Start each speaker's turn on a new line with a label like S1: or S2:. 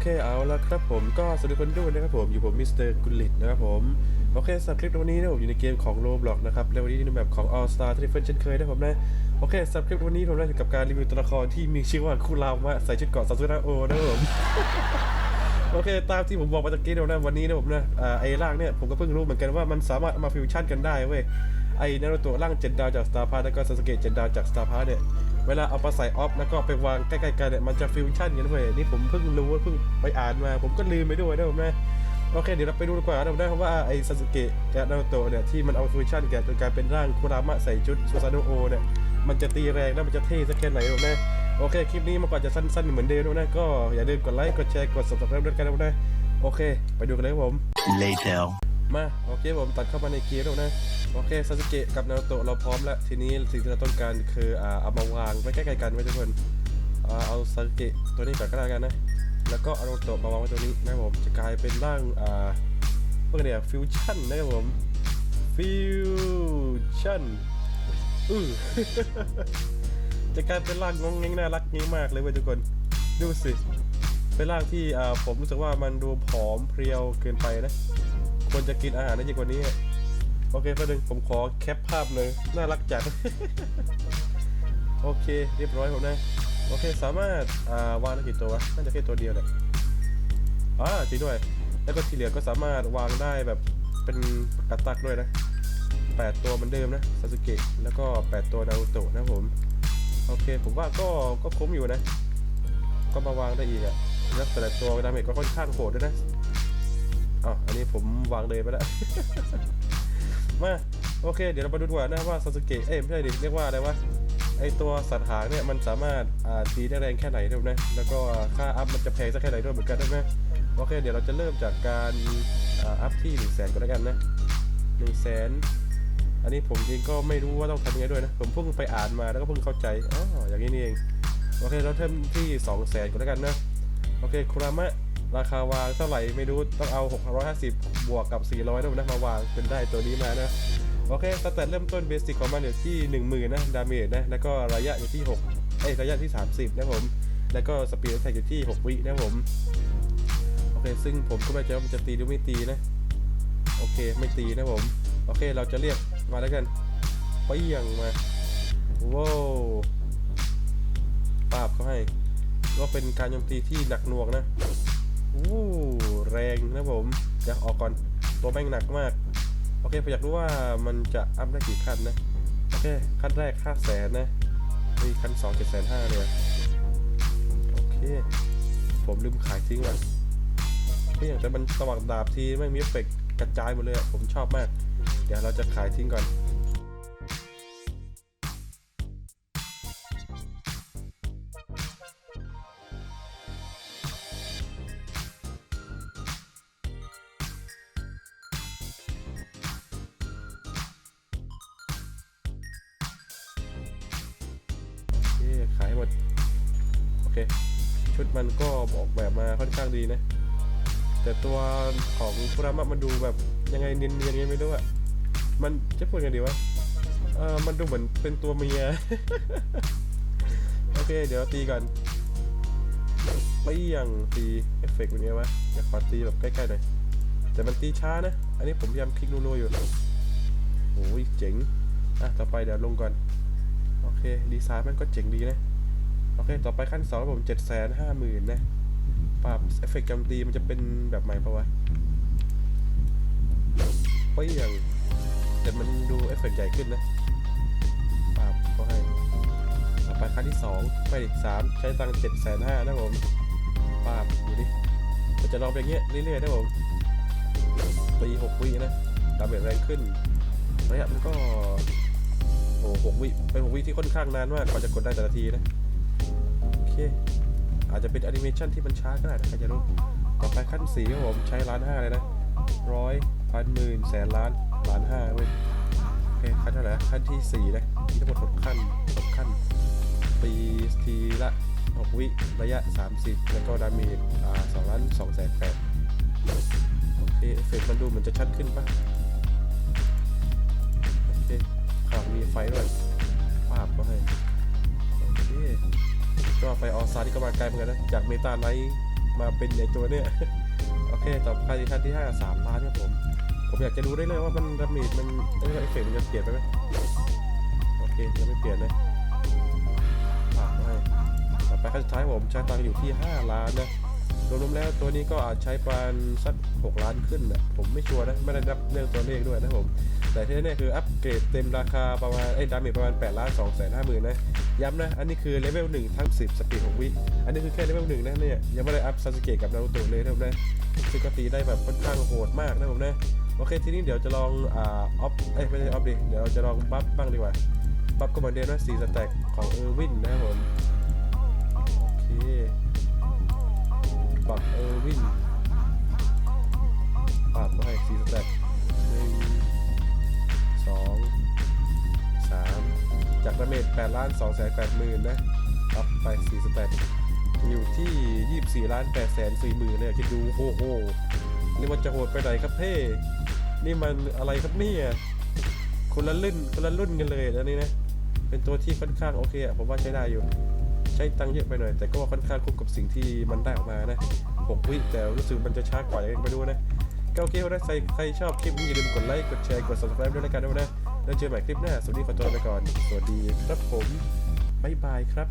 S1: เคเอาละครับผมก็สวัสดีคนดูนะครับผมอยู่ผมมิสเตอร์กุลิตนะครับผมโอเคสำหรับคลิปวันนี้นะผมอยู่ในเกมของโ o บล็อกนะครับและวันนี้ในแบบของ All Star t r i f l e เช่นเคยนะผมนะโอเคสำหรับคลิปวันนี้ผมได้อยู่กับการรีวิวตัวละครที่มีชื่อว่าคุรามะใส่ชุดเกาะซาสึระโอนะครับผมโอเคตามที่ผมบอกไปตะกี้นะนะวันนี้นะผมนะไอ้ร่างเนี่ยผมก็เพิ่งรู้เหมือนกันว่ามันสามารถมาฟิวชั่นกันได้เว้ยไอ้นารูโตะร่างเจ็ดดาวจากสตาร์พาร์แล้วก็ซาสเกะเจ็ดดาวจากสตาร์พาร์เนี่ย เวลาเอาไปใส่ออฟแล้วก็ไปวางใกล้ๆกันเนี่ยมันจะฟิวชั่นกันเว้ยนี่ผมเพิ่งรู้เพิ่งไปอ่านมาผมก็ลืมไปด้วยนะผมนะโอเคเดี๋ยวเราไปดูดีกว่านะผมได้เพราะว่าไอซาสเกะกับนาโตะเนี่ยที่มันเอาฟิวชั่นกันจนกลายเป็นร่างคุรามะใส่ชุดซูซาโนโอเนี่ยมันจะตีแรงแล้วมันจะเท่สักแค่ไหนผมนะโอเคคลิปนี้มันก็จะสั้นๆเหมือนเดิมนะก็อย่าลืมกดไลค์กดแชร์กด subscribe ด้วยกันนะผมนะโอเค ไปดูกันเลยครับผม
S2: Later.
S1: มาโอเคผมตัดเข้ามาในเกมแล้วนะโอเคซาสึเกะกับนารูโตะเราพร้อมแล้ว ทีนี้สิ่งที่เราต้องการคืออ่าเอามาวางไว้ใกล้ๆกันไว้ทุกคนเอาซาสึเกะตัวนี้ก่อนก็แล้วกันนะ แล้วก็เอานารูโตะมาวางไว้ตัวนี้นะผมจะกลายเป็นร่างอ่าพวกเนี่ยฟิวชั่นนะครับผมฟิวชั่นอือจะกลายเป็นร่างงงเงงน่ารักงี้มากเลยเว้ยทุกคนดูสิเป็นร่างที่อ่าผมรู้สึกว่ามันดูผอมเพรียวเกินไปนะ ควรจะกินอาหารได้เยอะกว่านี้ โอเคประเด็นผมขอแคปภาพเลย น่ารักจัด โอเค เรียบร้อยผมนะ โอเค สามารถอ่าวางได้กี่ตัววะน่าจะแค่ตัวเดียวแหละอ่าจริงด้วย แล้วก็ที่เหลือก็สามารถวางได้แบบเป็นกระตักด้วยนะ8 ตัวเหมือนเดิมนะซาสึเกะแล้วก็ 8 ตัวนารูโตะนะผมโอเค ผมว่าก็ก็คุ้มอยู่นะ ก็มาวางได้อีกอะแล้วแต่ละตัวดาเมจก็ค่อนข้างโหดด้วยนะ อ๋ออันนี้ผมวางเลยไปแล้ว มาโอเค เดี๋ยวเรามาดูดีกว่านะว่าซาสึเกะเอ้ยไม่ใช่ดิเรียกว่าอะไรวะไอตัวสัตว์หางเนี่ยมันสามารถอ่าตีได้แรงแค่ไหนด้วยนะ แล้วก็ค่าอัพมันจะแพงสักแค่ไหนด้วยเหมือนกันได้ไหมโอเค เดี๋ยวเราจะเริ่มจากการอ่าอัพที่1นึ่งแสนก่อนแล้วกันนะหนึ่งแสนอันนี้ผมเองก็ไม่รู้ว่าต้องทำยังไงด้วยนะ ผมเพิ่งไปอ่านมาแล้วก็เพิ่งเข้าใจอ๋ออย่างนี้นี่เอง โอเค เราเริ่มที่2 0 0แสนก่อนแล้วกันนะ โอเคคุรามะ ราคาวางเท่าไหร่ไม่รู้ต้องเอา 650 บวกกับ 400นะนะมาวางจนได้ตัวนี้มานะโอเคสแตทเริ่มต้นเบสิกของมันอยู่ที่ 10,000นะดาเมจนะแล้วก็ระยะอยู่ที่6เอ้ยระยะที่ 30นะผมแล้วก็สปีดแท็กอยู่ที่ 6 วินะผมโอเค ซึ่งผมก็ไม่ใจว่ามันจะตีหรือไม่ตีนะ โอเคไม่ตีนะผมโอเคเราจะเรียกมาแล้วกันไปยังมาว้าวปาบเขาให้ก็เป็นการโจมตีที่หนักหน่วงนะ รงนะผมเดี๋ยวออกก่อนตัวแม่งหนักมาก โอเคผมอยากรู้ว่ามันจะอัพได้กี่ขั้นนะ โอเค ขั้นแรกค่าแสนนะมีขั้นสองเจ็ดแสนห้าเลยโอเค ผมลืมขายทิ้งว่ะไม่อย่างแต่มันสว่างดาบทีไม่มีเอฟเฟกกระจายหมดเลยผมชอบมาก เดี๋ยวเราจะขายทิ้งก่อน ชุดมันก็ออกแบบมาค่อนข้างดีนะ แต่ตัวของคุรามะมันดูแบบยังไงเนียนๆยังไงไม่รู้อะมันจะพูดยังไงดีวะเออมันดูเหมือนเป็นตัวเมีย โอเค เดี๋ยวตีก่อนตีย่างตีเอฟเฟกต์เป็นไงวะอยากขอตีแบบใกล้ๆหน่อยแต่มันตีช้านะ อันนี้ผมพยายามคลิกรัวๆอยู่โอ้ยเจ๋ง อะ ต่อไปเดี๋ยวลงก่อน โอเค ดีไซน์มันก็เจ๋งดีนะ โอเค ต่อไปขั้นสองผมเจ็ดแสนห้าหมื่นนะ ปรับเอฟเฟกต์โจมตีมันจะเป็นแบบใหม่ปะวะเฮ้ยอย่างแต่มันดูเอฟเฟกต์ใหญ่ขึ้นนะปรับก็ให้ ต่อไปขั้นที่สองไปดิสามใช้ตังเจ็ดแสนห้านะผมปรับดูดิเราจะลองไปอย่างเงี้ยเรื่อยๆนะผมตีหกวินะดาเมจแรงขึ้นระยะมันก็โอ้หกวิเป็นหกวิที่ค่อนข้างนานมากกว่าจะกดได้แต่ละทีนะ อเคอาจจะเป็นแอนิเมชันที่มันช้าก็ได้นะใครจะรู้ต่อไปขั้นสี่ครับผมใช้ล้านห้าเลยนะร้อยพันหมื่นแสนล้านล้านห้าเว้ยโอเคขั้นเท่าไหร่ขั้นที่สี่นะมีทั้งหมดหกขั้นหกขั้นปีทีละหกวิระยะ30แล้วก็ดาเมจอ่าสองล้านสองแสนแปดโอเคเอฟเฟกต์มันดูเหมือนจะชัดขึ้นปะโอเคข่าวมีไฟด้วย ก็ไปออสซาที่ก็มาไกลเหมือนกันนะจากเมตาไลท์มาเป็นใหญ่ตัวเนี่ยโอเคต่อไปขั้นที่ห้าสามล้านครับผม ผมอยากจะดูได้เลยว่ามันดาเมจมันเออเอฟเฟกต์มันจะเปลี่ยนไปไหมโอเคยังไม่เปลี่ยนเลยฝากไว้ต่อไปขั้นสุดท้ายผมใช้ตังอยู่ที่ 5 ล้านนะ รวมๆแล้วตัวนี้ก็อาจใช้ประมาณสัก6ล้านขึ้นนะผมไม่ชัวร์นะ ไม่ได้นับเรื่องตัวเลขด้วยนะผม แต่ที่แน่คืออัปเกรดเต็มราคาประมาณไอ้ดาเมจประมาณ8ล้าน2แสนห้าหมื่นนะ ย้ำนะ อันนี้คือเลเวล1ทั้ง 10 สปีดของวิ อันนี้คือแค่เลเวล1นะเนี่ย ยังไม่ได้อัพซาสึเกะกับนารูโตะเลยนะผมนะซึ่งก็ตีได้แบบค่อนข้างโหดมากนะผมนะ โอเคทีนี้เดี๋ยวจะลองอ่าออฟเอ้ยไม่ใช่ออฟดิเดี๋ยวเราจะลองบัฟบ้างดีกว่า บัฟก็เหมือนเดิมนะ4สแต็กของเออร์วินนะครับผมโอเค บัฟเออวินปาดมาให้4สแต็กหนึ่งสองสามจากดาเมจ8ล้าน2แสน8หมื่นนะอัพไป4สแต็กอยู่ที่ 24ล้าน8แสน4หมื่นเลยคิดดูโอ้โหนี่มันจะโหดไปไหนครับเพ่นี่มันอะไรครับเนี่ยคนละรุ่นคนละรุ่นกันเลยแล้วนี่นะ เป็นตัวที่ค่อนข้างโอเคอะผมว่าใช้ได้อยู่ ใช้ตังค์เยอะไปหน่อย แต่ก็ค่อนข้างคุ้มกับสิ่งที่มันได้ออกมานะ6วิแต่รู้สึกมันจะช้ากว่าอย่างไปดูนะก็โอเคถ้าใครใครชอบคลิปนี้อย่าลืมกดไลค์กดแชร์กด subscribe ด้วยแล้วกันด้วยนะแล้วเจอกันใหม่คลิปหน้าสวัสดีขอตัวไปก่อนสวัสดีครับผมบ๊ายบายครับ